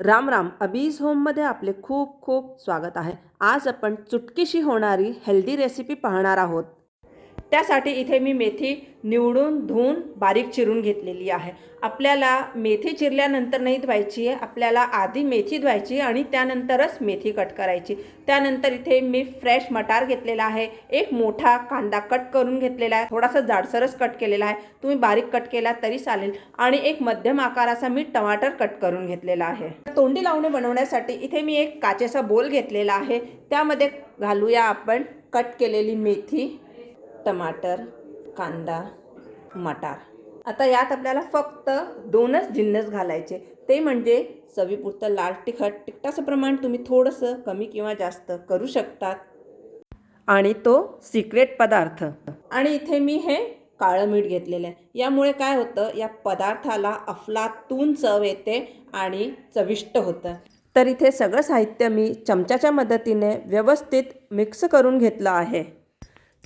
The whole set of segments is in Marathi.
राम राम. अबीज होममध्ये आपले खूप खूप स्वागत आहे. आज आपण चुटकीशी होणारी हेल्दी रेसिपी पाहणार आहोत. त्यासाठी इथे मी मेथी निवडून धुवून बारीक चिरून घेतलेली आहे. आपल्याला मेथी चिरल्यानंतर नाही धुवायची आहे आपल्याला आधी मेथी धुवायची आणि त्यानंतरच मेथी कट करायची. त्यानंतर इथे मी फ्रेश मटार घेतलेला आहे एक मोठा कांदा कट करून घेतलेला आहे थोडासा जाडसरच कट केलेला आहे. तुम्ही बारीक कट केला तरी चालेल. आणि एक मध्यम आकाराचा मी टमाटर कट करून घेतलेला आहे. तोंडी लावणे बनवण्यासाठी इथे मी एक काचेचा बोल घेतलेला आहे. त्यामध्ये घालूया आपण कट केलेली मेथी. टमाटर कांदा मटार. आता यात आपल्याला फक्त दोनच जिन्नस घालायचे. ते म्हणजे चवीपुरतं लाल तिखट. तिखटाचं प्रमाण तुम्ही थोडंसं कमी किंवा जास्त करू शकतात. आणि तो सिक्रेट पदार्थ. आणि इथे मी हे काळं मीठ घेतलेलं आहे. यामुळे काय होतं? या पदार्थाला अफलातून चव येते आणि चविष्ट होतं. तर इथे सगळं साहित्य मी चमच्याच्या मदतीने व्यवस्थित मिक्स करून घेतलं आहे.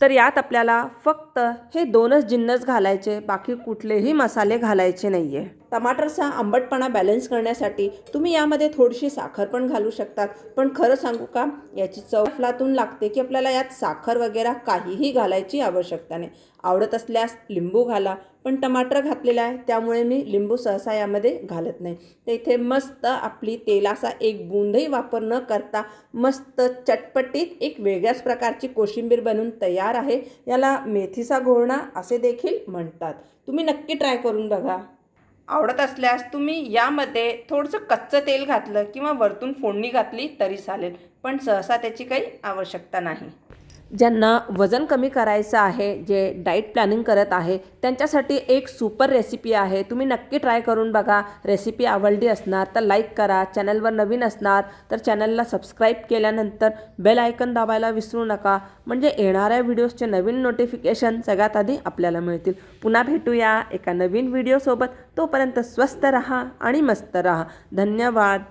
तर यात आपल्याला फक्त हे दोनच जिन्नस घालायचे बाकी कुठलेही मसाले घालायचे नाही आहे टमाटरचा आंबटपणा बॅलन्स करण्यासाठी तुम्ही यामध्ये थोडीशी साखर पण घालू शकतात. पण खरं सांगू का? याची चव फलातून लागते की आपल्याला यात साखर वगैरे काहीही घालायची आवश्यकता नाही. आवडत असल्यास लिंबू घाला. पण टमाटर घातलेला आहे त्यामुळे मी लिंबू सहसा यामध्ये घालत नाही. तर इथे मस्त आपली तेलाचा एक बूंदही वापर न करता मस्त चटपटीत एक वेगळ्याच प्रकारची कोशिंबीर बनून तयार आहे. याला मेथीचा घोळणा असे देखील म्हणतात. तुम्ही नक्की ट्राय करून बघा. आवडत असल्यास तुम्ही यामध्ये थोडंसं कच्चं तेल घातलं किंवा वरतून फोडणी घातली तरी चालेल. पण सहसा त्याची काही आवश्यकता नाही. ज्यांना वजन कमी करायचं आहे जे डाईट प्लॅनिंग करत आहे त्यांच्यासाठी एक सुपर रेसिपी आहे. तुम्ही नक्की ट्राय करून बघा. रेसिपी आवडली असणार तर लाईक करा. चॅनलवर नवीन असणार तर चॅनलला सबस्क्राईब केल्यानंतर बेल आयकन दाबायला विसरू नका. म्हणजे येणाऱ्या व्हिडिओजचे नवीन नोटिफिकेशन सगळ्यात आधी आपल्याला मिळतील. पुन्हा भेटूया एका नवीन व्हिडिओसोबत तोपर्यंत स्वस्त रहा आणि मस्त रहा. धन्यवाद.